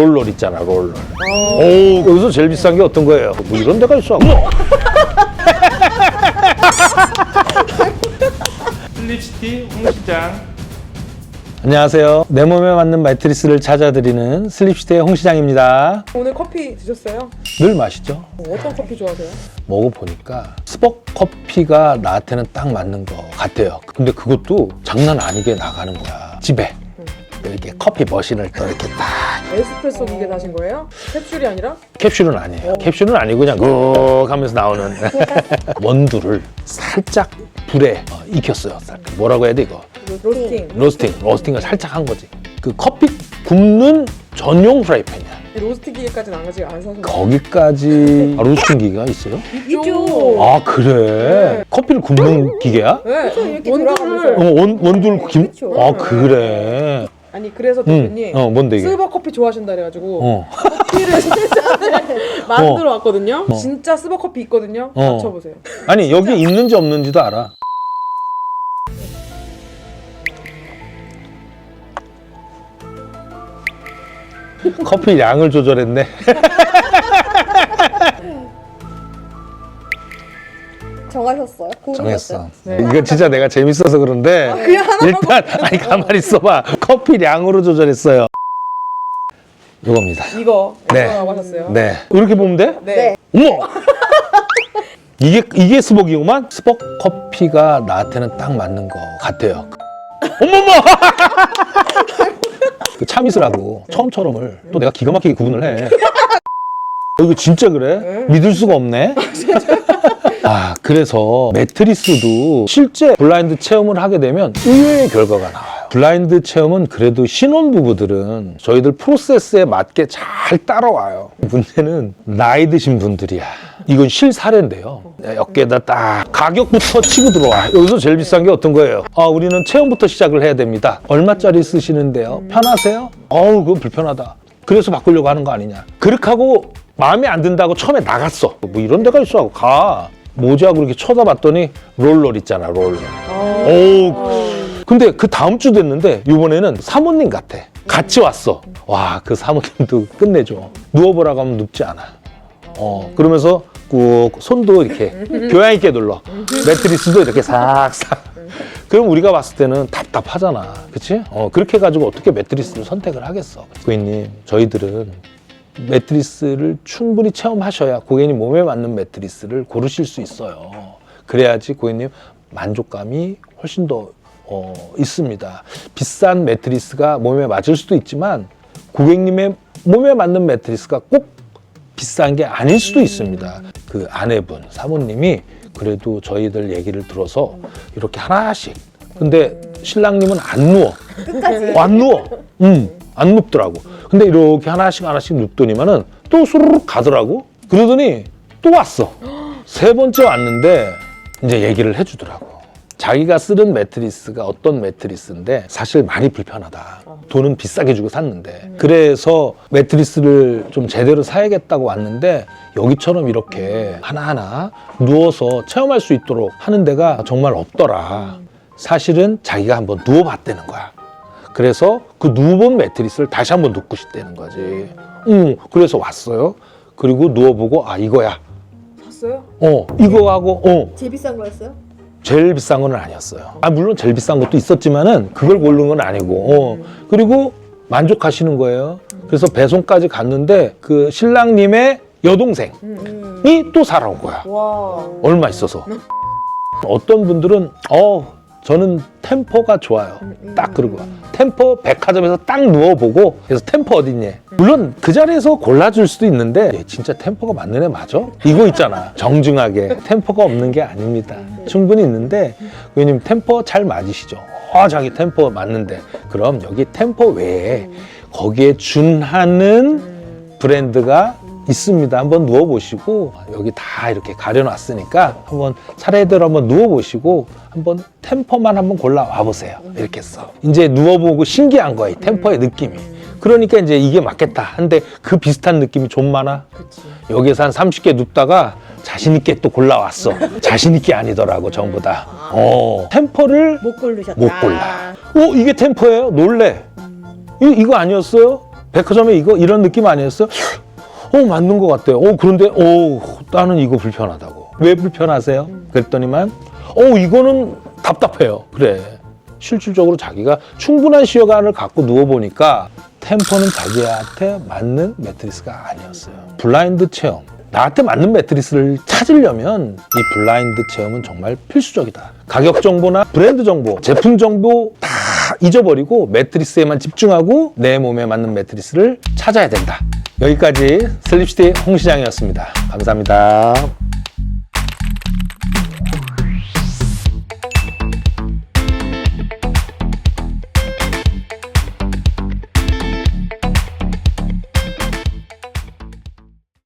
롤롤 있잖아 롤롤 오 여기서 제일 비싼 게 어떤 거예요? 뭐 이런 데가 있어! 슬립시티 홍시장 안녕하세요 내 몸에 맞는 매트리스를 찾아드리는 슬립시티의 홍 시장입니다 오늘 커피 드셨어요? 늘 마시죠? 어떤 커피 좋아하세요? 먹어보니까 스벅 커피가 나한테는 딱 맞는 것 같아요. 근데 그것도 장난 아니게 나가는 거야. 집에. 이렇게 커피 머신을 또 이렇게 딱 에스프레소 기계 다신 거예요? 캡슐이 아니라? 캡슐은 아니에요. 캡슐은 아니고 그냥 그 하면서 나오는 원두를 살짝 불에 어, 익혔어요. 살짝. 뭐라고 해야 돼 이거? 로스팅. 로스팅, 로스팅을 살짝 한 거지. 그 커피 굽는 전용 프라이팬이야. 로스팅 기계까지는 안 가지고 안 사셨나요? 거기까지 아, 로스팅 기계가 있어요? 있죠. 아 그래? 커피를 굽는 기계야? 네. 이렇게 원두를 돌아가면서. 어, 원, 원두를 김? 아, 그래. 아니 그래서 응. 대표님 어, 뭔데 이게? 스벅 커피 좋아하신다 그래가지고 어. 커피를 진짜 만들어 왔거든요. 어. 진짜 스벅 커피 있거든요. 어. 맞춰보세요. 아니, 여기 있는지 없는지도 알아. 커피 양을 조절했네. 정하셨어요? 정했어. 네. 이거 진짜 내가 재밌어서 그런데 일단 아니 가만히 있어봐. 커피 양으로 조절했어요. 이겁니다. 이거 네. 하셨어요? 네. 이렇게 보면 돼? 네. 어머! 이게 이게 스벅이구만. 스벅 커피가 나한테는 딱 맞는 것 같아요. 어머머! 그 참이슬하고 처음처럼을 또 내가 기가 막히게 구분을 해. 어, 이거 진짜 그래? 믿을 수가 없네. 아, 그래서 매트리스도 실제 블라인드 체험을 하게 되면 의외의 결과가 나와요. 블라인드 체험은 그래도 신혼부부들은 저희들 프로세스에 맞게 잘 따라와요. 문제는 나이 드신 분들이야. 이건 실사례인데요. 어깨에다 딱 가격부터 치고 들어와. 여기서 제일 비싼 게 어떤 거예요? 아, 우리는 체험부터 시작을 해야 됩니다. 얼마짜리 쓰시는데요? 편하세요? 어우, 그건 불편하다. 그래서 바꾸려고 하는 거 아니냐. 그렇게 하고 마음에 안 든다고 처음에 나갔어. 뭐 이런 데가 있어 하고 가. 뭐지 하고 그렇게 쳐다봤더니 롤롤 있잖아. 어. 오. 근데 그 다음 주 됐는데 이번에는 사모님 같아. 같이 왔어. 와, 그 사모님도 끝내줘. 누워보라고 하면 눕지 않아. 어, 그러면서 꾹 손도 이렇게 교양 있게 눌러. 매트리스도 이렇게 싹싹. 그럼 우리가 봤을 때는 답답하잖아. 그치? 어, 그렇게 해가지고 어떻게 매트리스를 선택을 하겠어. 고객님, 저희들은 매트리스를 충분히 체험하셔야 고객님 몸에 맞는 매트리스를 고르실 수 있어요. 그래야지 고객님 만족감이 훨씬 더 어, 있습니다. 비싼 매트리스가 몸에 맞을 수도 있지만 고객님의 몸에 맞는 매트리스가 꼭 비싼 게 아닐 수도 있습니다. 그 아내분, 사모님이 그래도 저희들 얘기를 들어서 이렇게 하나씩. 근데 신랑님은 안 누워. 끝까지. 어, 안 누워. 음, 안 눕더라고. 근데 이렇게 하나씩 하나씩 눕더니만은 또 수르륵 가더라고. 그러더니 또 왔어. 세 번째 왔는데 이제 얘기를 해주더라고. 자기가 쓰는 매트리스가 어떤 매트리스인데 사실 많이 불편하다. 돈은 비싸게 주고 샀는데. 그래서 매트리스를 좀 제대로 사야겠다고 왔는데 여기처럼 이렇게 하나하나 누워서 체험할 수 있도록 하는 데가 정말 없더라. 사실은 자기가 한번 누워봤다는 거야. 그래서 그 누워본 매트리스를 다시 한번 눕고 싶다는 거지. 응, 그래서 왔어요. 그리고 누워보고, 아, 이거야. 샀어요? 어, 이거하고, 어, 제일 비싼 거였어요? 제일 비싼 건 아니었어요. 아, 물론 제일 비싼 것도 있었지만은 그걸 고른 건 아니고, 어, 그리고 만족하시는 거예요. 그래서 배송까지 갔는데 그 신랑님의 여동생이 또 살아온 거야. 와. 얼마 있어서. 어떤 분들은 어 저는 템퍼가 좋아요. 딱 그러고 템퍼 백화점에서 딱 누워보고 그래서 템퍼 어딨니? 물론 그 자리에서 골라줄 수도 있는데 얘 진짜 템퍼가 맞는 애 맞아? 이거 있잖아 정중하게 tem퍼가 없는 게 아닙니다. 충분히 있는데 왜냐면 템퍼 잘 맞으시죠? 아 자기 템퍼 맞는데 그럼 여기 템퍼 외에 거기에 준하는 브랜드가 있습니다. 한번 누워보시고 여기 다 이렇게 가려놨으니까 한번 차례대로 한번 누워보시고 한번 템퍼만 한번 골라와 보세요. 이렇게 했어. 이제 누워보고 신기한 거야, 이 템퍼의 느낌이. 그러니까 이제 이게 맞겠다. 근데 그 비슷한 느낌이 좀 많아. 여기서 한 30개 눕다가 자신 있게 또 골라왔어. 자신 있게 아니더라고, 전부 다. 어, 템퍼를 못 고르셨다. 못 골라. 어, 이게 템퍼예요? 놀래. 이, 이거 아니었어요? 백화점에 이거 이런 느낌 아니었어요? 어 맞는 것 같아요. 어 그런데 어 나는 이거 불편하다고. 왜 불편하세요? 그랬더니만 어 이거는 답답해요. 그래. 실질적으로 자기가 충분한 시간을 갖고 누워 보니까 템퍼는 자기한테 맞는 매트리스가 아니었어요. 블라인드 체험. 나한테 맞는 매트리스를 찾으려면 이 블라인드 체험은 정말 필수적이다. 가격 정보나 브랜드 정보, 제품 정보 다 잊어버리고 매트리스에만 집중하고 내 몸에 맞는 매트리스를 찾아야 된다. 여기까지 슬립시티 홍 시장이었습니다. 감사합니다.